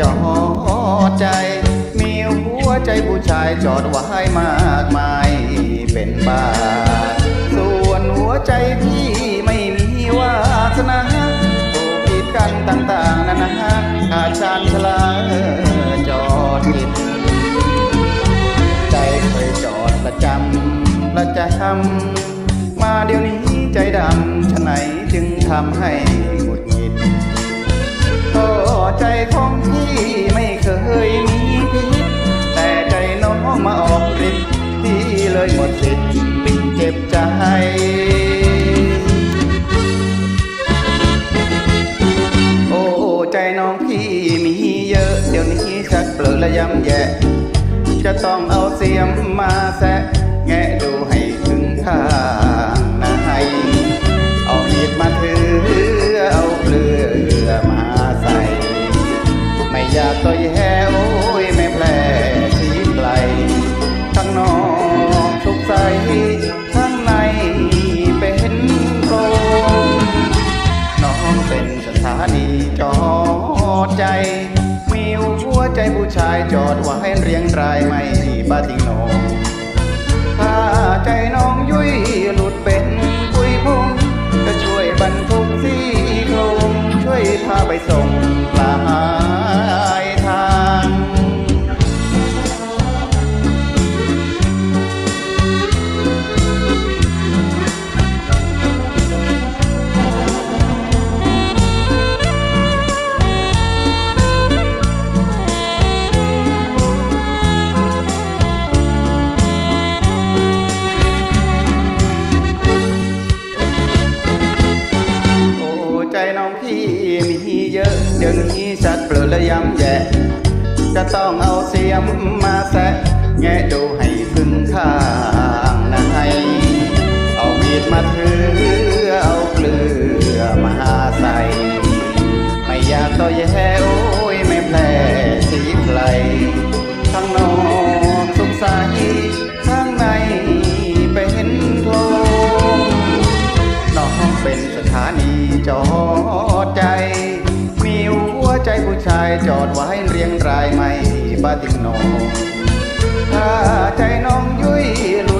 จอดใจ มีหัวใจผู้ชายจอดไว้มากมายเป็นบ้าส่วนหัวใจพี่ไม่มีวาสนาถูกกีดกันต่างๆนานาขาดชานชลาจอดกินใจเคยจอดประจำประจำมาเดี๋ยวนี้ใจดำฉะไหนจึงทำให้หงุด ยหมดสิทธิ์เจ็บใจโอ้ใจน้องพี่มีเยอะ เดี๋ยวนี้ชักเปลือและย้ำแย่ จะต้องเอาเสียมมาแซะแงะ ชายจอดไว้เรียงรายไม่บาติงนองถ้าใจน้องยุ่ย พี่มีเยอะเดี๋ยวนี้ชัดเปลือและย้ำแย่จะต้องเอาเสียมมาแซะแงะดูให้ถึงข้างนะให้เอามีดมาถือเอาเกลือมาใส่ไม่อยากต่อแย่ เป็นสถานีจอใจ มีหัวใจผู้ชายจอดไว้เรียงรายไม่บาติงโนงถ้าใจน้องยุ้ยหลุด